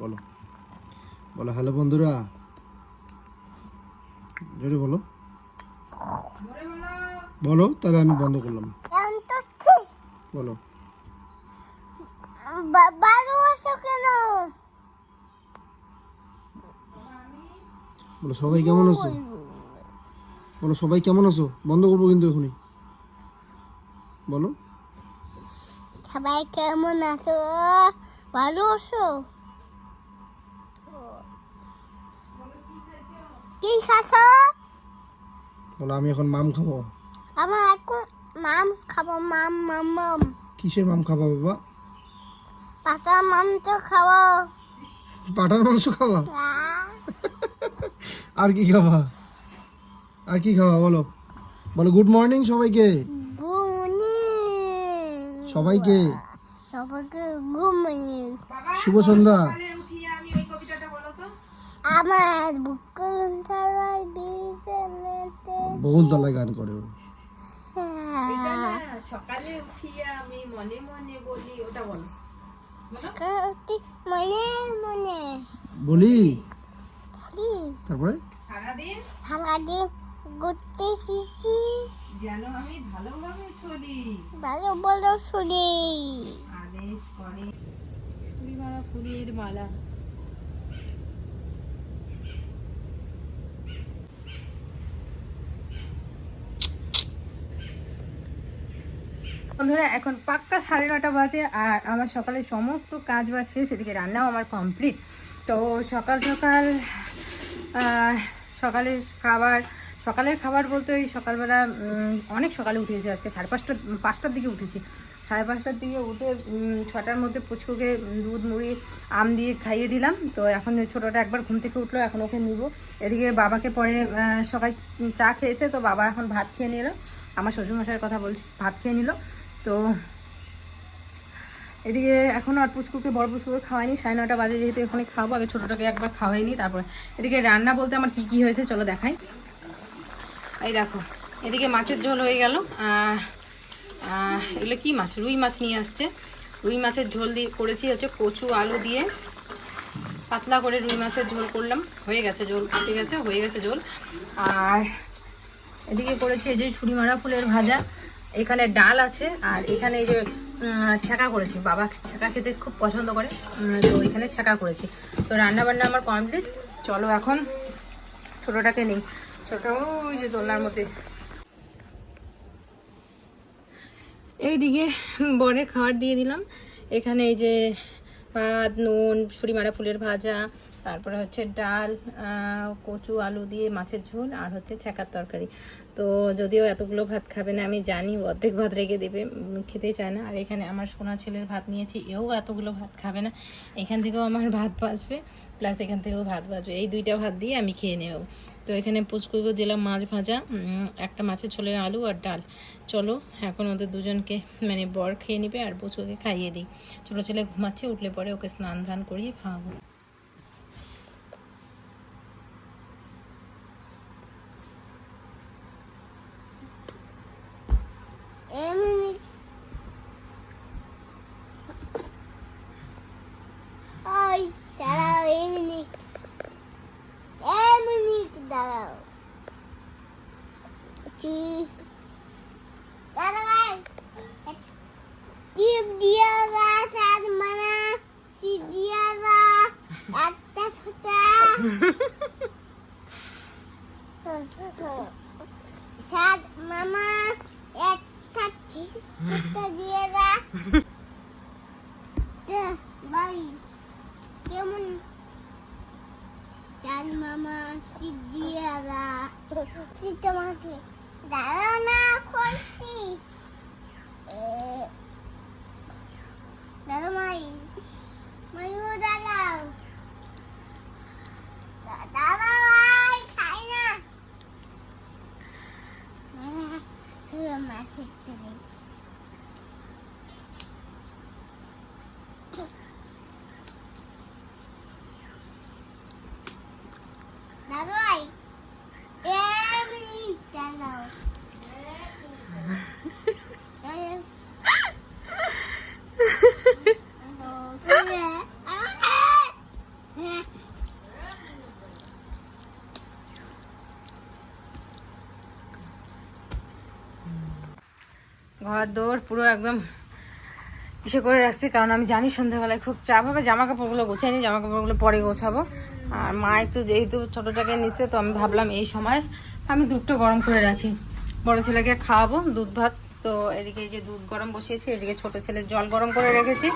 বলো। বলো হ্যালো বন্ধুরা। জোরে বলো। বলো, তাহলে আমি বন্ধ করলাম। বলো। বলো, সবাই কেমন আছো? বলো, সবাই কেমন আছো? বন্ধ করব কিন্তু এখনই। বলো। সবাই কেমন আছো? ভালো আছো? কি খাছো বলো আমি এখন মাম খাব। আমার এখন মাম খাব মাম মাম মাম। কিসের মাম খাবা বাবা? পাতা মাংস খাব। পাটার মাংস খাওয়া আহ, আর কি খাবা? আর কি খাওয়া বলো? বলো গুড মর্নিং সবাইকে। সবাইকে। সবাইকে শুভ সন্ধ্যা। আমার বুকুন সবাই বিছানাতে বহুল তলায় গান করে ও। সকালে উঠিয়ে আমি মনে মনে বলি ওটা বলো। মনে মনে। বলি? তারপরে? সারাদিন? সারাদিন ঘুরতে শিখি যেন আমি ভালোভাবে চলি। ভালো ভালো শুনি আদেশ করে। ফুলি মালা ফুলের মালা। বন্ধুরা, এখন পাক্কা সাড়ে নটা বাজে আর আমার সকালে সমস্ত কাজ বাজ শেষ, এদিকে রান্নাও আমার কমপ্লিট তো সকাল সকাল সকালের খাবার সকালের খাবার বলতে ওই সকালবেলা অনেক সকালে উঠেছি আজকে, সাড়ে পাঁচটা, পাঁচটার দিকে উঠেছি। সাড়ে পাঁচটার দিকে উঠে ছটার মধ্যে পুচকুকে দুধ, মুড়ি, আম দিয়ে খাইয়ে দিলাম। তো এখন ছোটোটা একবার ঘুম থেকে উঠল, এখন ওকে নিব। এদিকে বাবাকে পরে সকাল চা খেয়েছে, তো বাবা এখন ভাত খেয়ে নিল। আমার শ্বশুরমশাইয়ের কথা বলছি, ভাত খেয়ে নিল। তো এদিকে এখনও আর পুচকুকে, বড় পুচকুকে খাওয়াইনি। সাড়ে নটা বাজে যেহেতু এখানে খাব, আগে ছোটোটাকে একবার খাওয়াইনি, তারপরে এদিকে রান্না বলতে আমার কি কি হয়েছে চলো দেখাই। এই দেখো, এদিকে মাছের ঝোল হয়ে গেল এগুলো কি মাছ? রুই মাছ নিয়ে আসছে। রুই মাছের ঝোল দিয়ে করেছি হচ্ছে কচু, আলু দিয়ে। পাতলা করে রুই মাছের ঝোল করলাম। হয়ে গেছে ঝোল, ঠিক আছে? হয়ে গেছে ঝোল। আর এদিকে করেছি এই যে ছুরি মারা ফুলের ভাজা। এখানে ডাল আছে, আর এখানে এই যে ছ্যাঁকা করেছি। বাবা ছ্যাঁকা খেতে খুব পছন্দ করে তো এখানে ছ্যাঁকা করেছি। তো রান্না বান্না আমার কমপ্লিট। চলো এখন ছোটোটাকে নেই। ছোটো, ওই যে দোলনার মধ্যে। এইদিকে বরের খাবার দিয়ে দিলাম। এখানে এই যে ভাত, নুন মারা ফুলের ভাজা, তারপরে হচ্ছে ডাল কচু, আলু দিয়ে মাছের ঝোল, আর হচ্ছে ছ্যাঁকার তরকারি। তো যদিও এতগুলো ভাত খাবে না, আমি জানি অর্ধেক ভাত রেখে দেবে খেতেই চায় না। আর এখানে আমার সোনা ছেলের ভাত নিয়েছি, এও এতগুলো ভাত খাবে না। এখান থেকেও আমার ভাত বাঁচবে, প্লাস এখান থেকেও ভাত বাঁচবে। এই দুইটা ভাত দিয়ে আমি খেয়ে নেব। তো এখানে পুচকুকে দিলাম মাছ ভাজা একটা মাছের ছোলের আলু আর ডাল। চলো, এখন ওদের দুজনকে মানে বর খেয়ে নেবে আর পুচকুকে খাইয়ে দিই। ছোটো ছেলে ঘুমাচ্ছে, উঠলে পরে ওকে স্নান ধান করিয়ে খাওয়াবো। ওই দাঁড়াও। এমনি এমনি দাঁড়াও চি- দাঁড়াও টিপ দিয়া দা চাঁদ মানা টিপ দিয়া দা একটা ফুটা সাদ মামা একটা টিপ ফুটা দিয়ে দা দে, ভাই কেমন চাঁদ মামা ঠিক দিয়ে দা তোমাকে দাঁড়াও না খুলছি এ, দাদা মাই ময়ূর দাঁড়াও দা- দাঁড়াও আয়, খাই না আহ, পুরো মাছের তলে। দাদু আয়, এমনি দাঁড়াও। দাঁড়াও। দাঁড়াও, ঘর দৌড় পুরো একদম ইসে করে রাখছি, কারণ আমি জানি সন্ধ্যাবেলায় খুব চাপ হবে। জামা কাপড়গুলো গোছাই নি জামা কাপড়গুলো পরে গোছাবো। আর মা একটু যেহেতু ছোটোটাকে নিচ্ছে, তো আমি ভাবলাম এই সময় আমি দুধটা গরম করে রাখি। বড় ছেলেকে খাওয়াবো, দুধ ভাত। তো এদিকে যে দুধ গরম বসিয়েছি, এদিকে ছোট ছেলের জল গরম করে রেখেছি।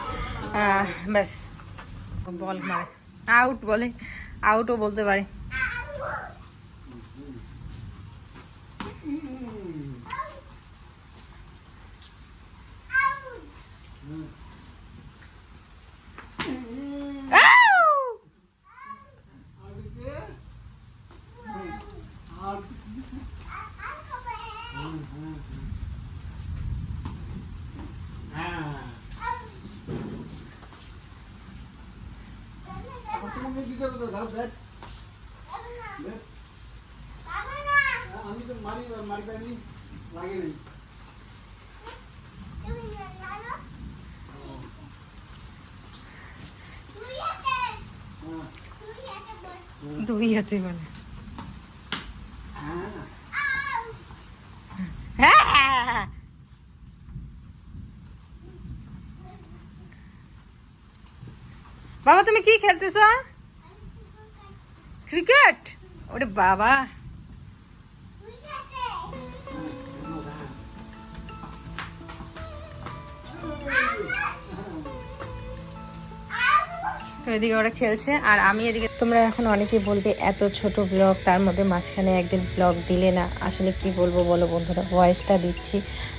ব্যাস। বল মারে। আউট বলে। আউটও বলতে পারি। আমি তো মারি মারি পাইনি লাগে নাই তুমি জানো তুই আছে হ্যাঁ তুই আছে বল দুই হাতে বলে হ্যাঁ হ্যাঁ বাবা তুমি কি খেলতেছ ক্রিকেট? ওরে বাবা। তো এদিকে ওরা খেলছে, আর আমি এদিকে তোমরা এখন অনেকেই বলবে, এত ছোট ব্লগ তার মধ্যে মাঝখানে একদিন ব্লগ দিলে না? আসলে কি বলব বলো বন্ধুরা ভয়েসটা দিচ্ছি।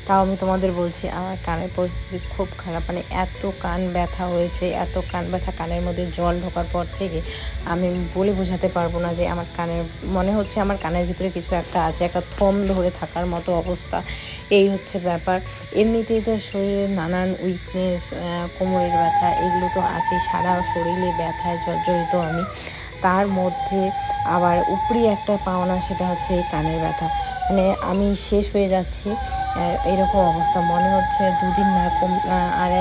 তাও আমি তোমাদের বলছি, আমার কানের পরিস্থিতি খুব খারাপ। মানে এত কান ব্যথা হয়েছে, এত কান ব্যথা, কানের মধ্যে জল ঢোকার পর থেকে আমি বলে বোঝাতে পারব না যে আমার কানের, মনে হচ্ছে আমার কানের ভিতরে কিছু একটা আছে, একটা থম ধরে থাকার মতো অবস্থা। এই হচ্ছে ব্যাপার। এমনিতেই তো শরীরের নানান উইকনেস কোমরের ব্যথা, এগুলো তো আছে সারা শরীরে ব্যথায় জর্জরিত আমি, তার মধ্যে আবার উপরি একটা পাওনা সেটা হচ্ছে এই কানের ব্যথা। মানে আমি শেষ হয়ে যাচ্ছি এরকম অবস্থা। মনে হচ্ছে দুদিন না কম আর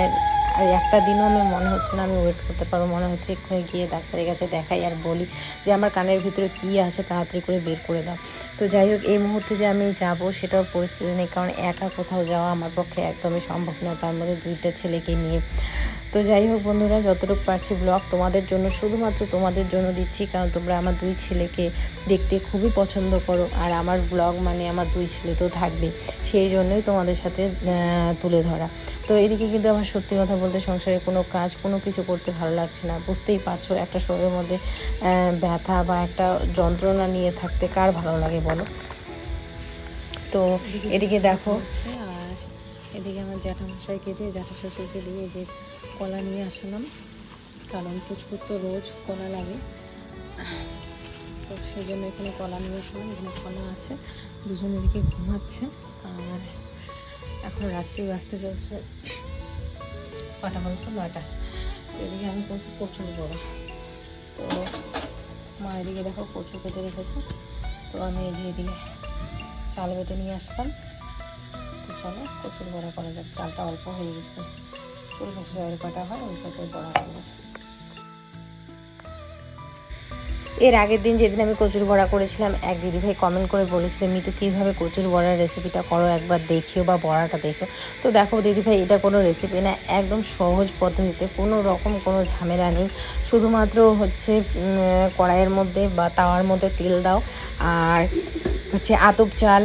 আর একটা দিনও আমি মনে হচ্ছে না আমি ওয়েট করতে পারব। মনে হচ্ছে এক্ষুনি গিয়ে ডাক্তারের কাছে দেখাই আর বলি যে আমার কানের ভিতরে কী আছে, তাড়াতাড়ি করে বের করে দাও। তো যাই হোক, এই মুহূর্তে যে আমি যাব সেটাও পরিস্থিতি নেই, কারণ একা কোথাও যাওয়া আমার পক্ষে একদমই সম্ভব নয় তার মধ্যে দুইটা ছেলেকে নিয়ে তো যাই হোক বন্ধুরা, যতটুকু পারছি ব্লগ তোমাদের জন্য, শুধুমাত্র তোমাদের জন্য দিচ্ছি, কারণ তোমরা আমার দুই ছেলেকে দেখতে খুবই পছন্দ করো, আর আমার ব্লগ মানে আমার দুই ছেলে তো থাকবে সেই জন্যই তোমাদের সাথে তুলে ধরা। তো এদিকে কিন্তু আমার সত্যি কথা বলতে সংসারে কোনো কাজ, কোনো কিছু করতে ভালো লাগছে না, বুঝতেই পারছ, একটা শরীরের মধ্যে ব্যথা বা একটা যন্ত্রণা নিয়ে থাকতে কার ভালো লাগে বলো? তো এদিকে দেখো আর এদিকে আমার জ্যাঠামশাইকে দিয়ে, জ্যাঠাশাশুড়িকে দিয়ে যে কলা নিয়ে আসলাম, কারণ পুচকুর তো রোজ কলা লাগে। তো সেই জন্য এখানে কলা নিয়ে আসলাম, এখানে কলা আছে, দুজন এদিকে ঘুমাচ্ছে, আর এখন রাত্রি বাজতে চলছে। কটা বলতো? নয়টা। এদিকে আমি করছি প্রচুর বড়। তো মা এদিকে দেখো কচু কেটে রেখেছে। তো আমি যে এদিকে চাল বেটে নিয়ে আসতাম চলো প্রচুর বড়া করা যাক, চালটা অল্প হয়ে গেছে। চুল ওই কটা হয় ওই কটাই বড়া করব এর আগের দিন যেদিন আমি কচুর বড়া করেছিলাম, এক দিদিভাই কমেন্ট করে বলেছিল, মিতু, কীভাবে কচুর বড়ার রেসিপিটা করো? একবার দেখিও বা বড়াটা দেখো। তো দেখো দিদিভাই, এটা কোনো রেসিপি না, একদম সহজ পদ্ধতিতে, কোনো রকম কোনো ঝামেলা নেই। শুধুমাত্র হচ্ছে কড়াইয়ের মধ্যে বা তাওয়ার মধ্যে তেল দাও, আর হচ্ছে আতপ চাল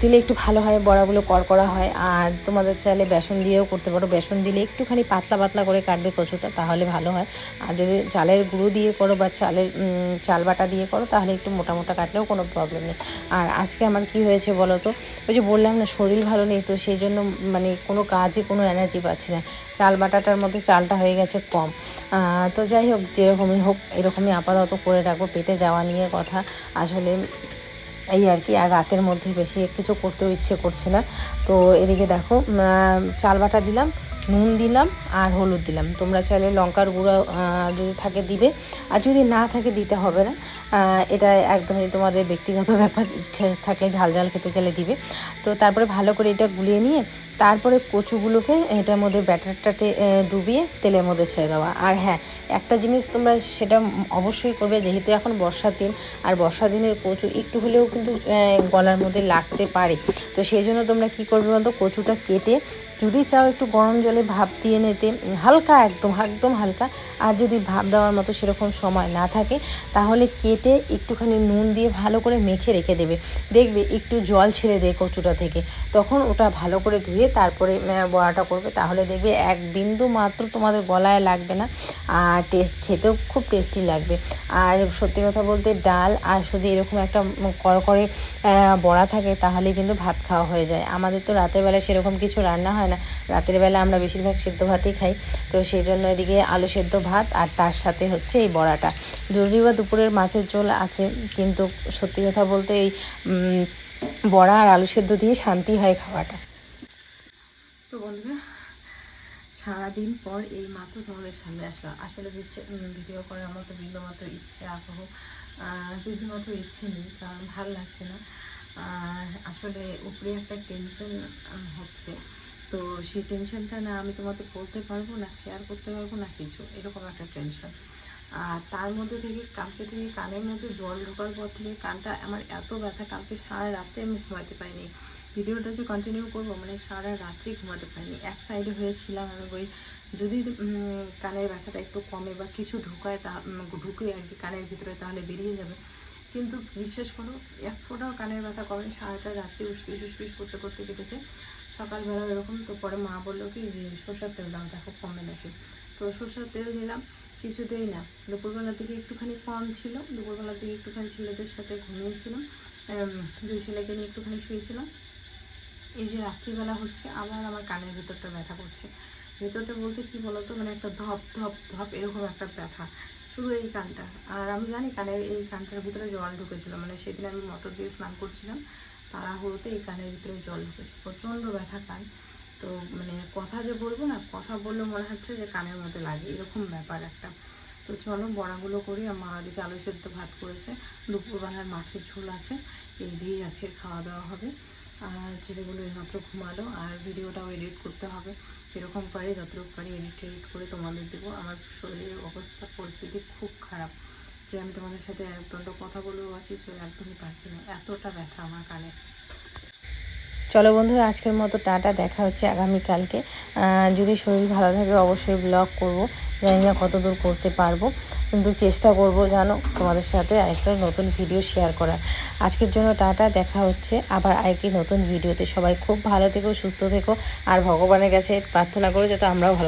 দিলে একটু ভালো হয়, বড়াগুলো কড়কড়া হয়। আর তোমাদের চাইলে বেসন দিয়েও করতে পারো। বেসন দিলে একটুখানি পাতলা পাতলা করে কাটবে কচুটা, তাহলে ভালো হয়। আর যদি চালের গুঁড়ো দিয়ে করো বা চালের চাল বাটা দিয়ে করো, তাহলে একটু মোটা মোটা কাটলেও কোনো প্রবলেম নেই। আর আজকে আমার কি হয়েছে বলো তো ওই যে বললাম না, শরীর ভালো নেই তো সেই জন্য মানে কোনো কাজে কোনো এনার্জি পাচ্ছি না। চাল বাটাটার মধ্যে চালটা হয়ে গেছে কম। তো যাই হোক, যেরকমই হোক, এরকমই আপাতত করে রাখব, পেটে যাওয়া নিয়ে কথা। আসলে এই আর কি, আর রাতের মধ্যে বেশি কিছু করতেও ইচ্ছে করছে না। তো এদিকে দেখো চাল বাটা দিলাম নুন দিলাম আর হলুদ দিলাম। তোমরা চাইলে লঙ্কার গুঁড়া যদি থাকে দিবে। আর যদি না থাকে, দিতে হবে না। এটা একদমই তোমাদের ব্যক্তিগত ব্যাপার। ইচ্ছে থাকলে ঝাল ঝাল খেতে চাইলে দিবে। তো তারপরে ভালো করে এটা গুলিয়ে নিয়ে তারপরে কচুগুলোকে এটার মধ্যে ব্যাটারটাতে আহ, ডুবিয়ে তেলের মধ্যে ছেড়ে দেওয়া। আর হ্যাঁ একটা জিনিস তোমরা সেটা অবশ্যই করবে যেহেতু এখন বর্ষার দিন আর বর্ষার দিনের কচু একটু হলেও কিন্তু গলার মধ্যে লাগতে পারে। তো সেই জন্য তোমরা কী করবে বলতো কচুটা কেটে যদি চাও একটু গরম জলে ভাপ দিয়ে নিতে হালকা একদম একদম হালকা আর যদি ভাপ দেওয়ার মতো সেরকম সময় না থাকে তাহলে কেটে একটুখানি নুন দিয়ে ভালো করে মেখে রেখে দেবে। দেখবে একটু জল ছেড়ে দেয় কচুটা থেকে তখন ওটা ভালো করে ধুয়ে তারপরে বড়াটা করবে। তাহলে দেখবে এক বিন্দু মাত্র তোমাদের গলায় লাগবে না। আর টেস্ট খেতেও খুব টেস্টি লাগবে। আর সত্যি কথা বলতে ডাল আর শুধু এরকম একটা আহ, বড়া থাকে তাহলে কিন্তু ভাত খাওয়া হয়ে যায়। আমাদের তো রাতের বেলা সেরকম কিছু রান্না হয় না। রাতের বেলা আমরা বেশিরভাগ সেদ্ধ ভাতই খাই। তো সেই জন্য এদিকে আলু সেদ্ধ ভাত আর তার সাথে হচ্ছে এই বড়াটা। যদিও বা দুপুরের মাছের ঝোল আছে কিন্তু সত্যি কথা বলতে এই বড়া আর আলু সেদ্ধ দিয়ে শান্তি হয় খাওয়াটা। তো বন্ধুরা, সারাদিন পর এই মাত্র তোমাদের সামনে আসলাম। আসলে হচ্ছে ভিডিও করার মতো বিন্দুমাত্র ইচ্ছে, আগ্রহ বিন্দুমাত্র ইচ্ছে নেই, কারণ ভালো লাগছে না। আসলে উপরে একটা টেনশন হচ্ছে। তো সেই টেনশনটা না আমি তোমাদের বলতে পারব না শেয়ার করতে পারব না কিছু। এরকম একটা টেনশন আর তার মধ্যে থেকে কালকে থেকে কানের মধ্যে জল ঢোকার পর থেকে কানটা আমার এত ব্যথা, কালকে সারা রাত্রে আমি ঘুমাতে পারিনি। ভিডিওটা যে কন্টিনিউ করব মানে সারা রাত্রি ঘুমাতে পারিনি। এক সাইডে হয়েছিলাম আমি ওই যদি কানের ব্যথাটা একটু কমে বা কিছু ঢুকায় তা ঢুকে আর কি কানের ভিতরে তাহলে বেরিয়ে যাবে। কিন্তু বিশ্বাস করো, এক ফোঁটাও কানের ব্যথা কমে সারাটা রাত্রি উসপিস উসপিস করতে করতে কেটেছে। সকালবেলা এরকম তো পরে মা বলল কি যে সর্ষার তেল দাম দেখো কমে নাকি। তো সর্ষার তেল দিলাম কিছুতেই না। দুপুরবেলা থেকে একটুখানি কম ছিল। দুপুরবেলা থেকে একটুখানি ছেলেদের সাথে ঘুমিয়েছিলাম। দুই ছেলেকে নিয়ে একটুখানি শুয়েছিলাম। এই যে রাত্রিবেলা হচ্ছে আবার আমার কানের ভিতরটা ব্যথা করছে। ভেতরটা বলতে কি বলতো? মানে একটা ধপ ধপ ধপ এরকম একটা ব্যথা। শুধু এই কানটা। আর আমি জানি কানের, এই কানটার ভিতরে জল ঢুকেছিল। মানে সেদিন আমি মটর দিয়ে স্নান করছিলাম। তাড়াহুড়োতে এই কানের ভিতরে জল ঢুকেছে। প্রচণ্ড ব্যথা কান। তো মানে কথা যে বলব না, কথা বললে মনে হচ্ছে যে কানের মধ্যে লাগে, এরকম ব্যাপার একটা। তো চলো বড়াগুলো করি, আর মা ওদিকে আলু সেদ্ধ ভাত করেছে। দুপুরবেলার মাছের ঝোল আছে, এই দিয়েই আজকে খাওয়া দাওয়া হবে। আর ছেলেগুলো এইমাত্র ঘুমালো, আর ভিডিওটাও এডিট করতে হবে। কীরকম পারি, যতটুকু পারি এডিট এডিট করে তোমাদের দেবো। আমার শরীরের অবস্থা, পরিস্থিতি খুব খারাপ। যে আমি তোমাদের সাথে একদণ্ড কথা বলব বা কিছু একদমই পারছি না। এতটা ব্যথা আমার কানে। চলো বন্ধুরা, আজকের মতো টাটা, দেখা হচ্ছে আগামীকালকে। যদি শরীর ভালো থাকে অবশ্যই ব্লগ করব। জানি না কত দূর করতে পারব, কিন্তু চেষ্টা করব জানো তোমাদের সাথে আরেকটা নতুন ভিডিও শেয়ার করার। আজকের জন্য টাটা, দেখা হচ্ছে আবার আরেকটি নতুন ভিডিওতে সবাই খুব ভালো থেকো, সুস্থ থেকো, আর ভগবানের কাছে প্রার্থনা করো যাতে আমরাও ভালো